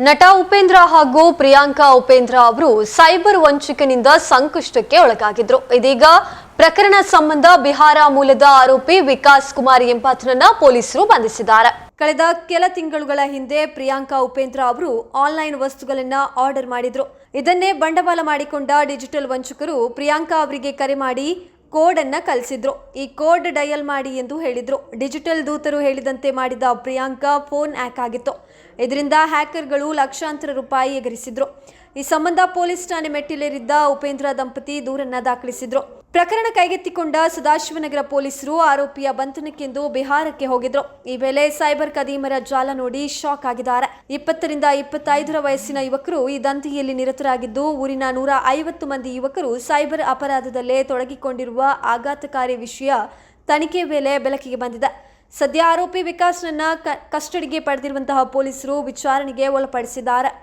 ನಟ ಉಪೇಂದ್ರ ಹಾಗೂ ಪ್ರಿಯಾಂಕಾ ಉಪೇಂದ್ರ ಅವರು ಸೈಬರ್ ವಂಚಕನಿಂದ ಸಂಕಷ್ಟಕ್ಕೆ ಒಳಗಾಗಿದ್ರು. ಇದೀಗ ಪ್ರಕರಣ ಸಂಬಂಧ ಬಿಹಾರ ಮೂಲದ ಆರೋಪಿ ವಿಕಾಸ್ ಕುಮಾರ್ ಎಂಬಾತನನ್ನ ಪೊಲೀಸರು ಬಂಧಿಸಿದ್ದಾರೆ. ಕಳೆದ ಕೆಲ ತಿಂಗಳುಗಳ ಹಿಂದೆ ಪ್ರಿಯಾಂಕಾ ಉಪೇಂದ್ರ ಅವರು ಆನ್ಲೈನ್ ವಸ್ತುಗಳನ್ನ ಆರ್ಡರ್ ಮಾಡಿದ್ರು. ಇದನ್ನೇ ಬಂಡವಾಳ ಮಾಡಿಕೊಂಡ ಡಿಜಿಟಲ್ ವಂಚಕರು ಪ್ರಿಯಾಂಕಾ ಅವರಿಗೆ ಕರೆ ಮಾಡಿ ಕೋಡ್ ಅನ್ನ ಕಲಿಸಿದ್ರು. ಈ ಕೋಡ್ ಡಯಲ್ ಮಾಡಿ ಎಂದು ಹೇಳಿದರು. ಡಿಜಿಟಲ್ ದೂತರು ಹೇಳಿದಂತೆ ಮಾಡಿದ ಪ್ರಿಯಾಂಕಾ ಫೋನ್ ಹ್ಯಾಕ್ ಆಗಿತ್ತು. ಇದರಿಂದ ಹ್ಯಾಕರ್ಗಳು ಲಕ್ಷಾಂತರ ರೂಪಾಯಿ ಎಗರಿಸಿದ್ರು. ಈ ಸಂಬಂಧ ಪೊಲೀಸ್ ಠಾಣೆ ಮೆಟ್ಟಿಲೇರಿದ್ದ ಉಪೇಂದ್ರ ದಂಪತಿ ದೂರನ್ನ ದಾಖಲಿಸಿದ್ರು. ಪ್ರಕರಣ ಕೈಗೆತ್ತಿಕೊಂಡ ಸದಾಶಿವನಗರ ಪೊಲೀಸರು ಆರೋಪಿಯ ಬಂಧನಕ್ಕೆಂದು ಬಿಹಾರಕ್ಕೆ ಹೋಗಿದ್ರು. ಈ ವೇಳೆ ಸೈಬರ್ ಕದೀಮರ ಜಾಲ ನೋಡಿ ಶಾಕ್ ಆಗಿದ್ದಾರೆ. ಇಪ್ಪತ್ತರಿಂದ ಇಪ್ಪತ್ತೈದರ ವಯಸ್ಸಿನ ಯುವಕರು ಈ ದಂಧೆಯಲ್ಲಿ ನಿರತರಾಗಿದ್ದು, ಊರಿನ ನೂರ ಐವತ್ತು ಮಂದಿ ಯುವಕರು ಸೈಬರ್ ಅಪರಾಧದಲ್ಲೇ ತೊಡಗಿಕೊಂಡಿರುವ ಆಘಾತಕಾರಿ ವಿಷಯ ತನಿಖೆ ವೇಳೆ ಬೆಳಕಿಗೆ ಬಂದಿದೆ. ಸದ್ಯ ಆರೋಪಿ ವಿಕಾಸ್ನನ್ನ ಕಸ್ಟಡಿಗೆ ಪಡೆದಿರುವಂತಹ ಪೊಲೀಸರು ವಿಚಾರಣೆಗೆ ಒಳಪಡಿಸಿದ್ದಾರೆ.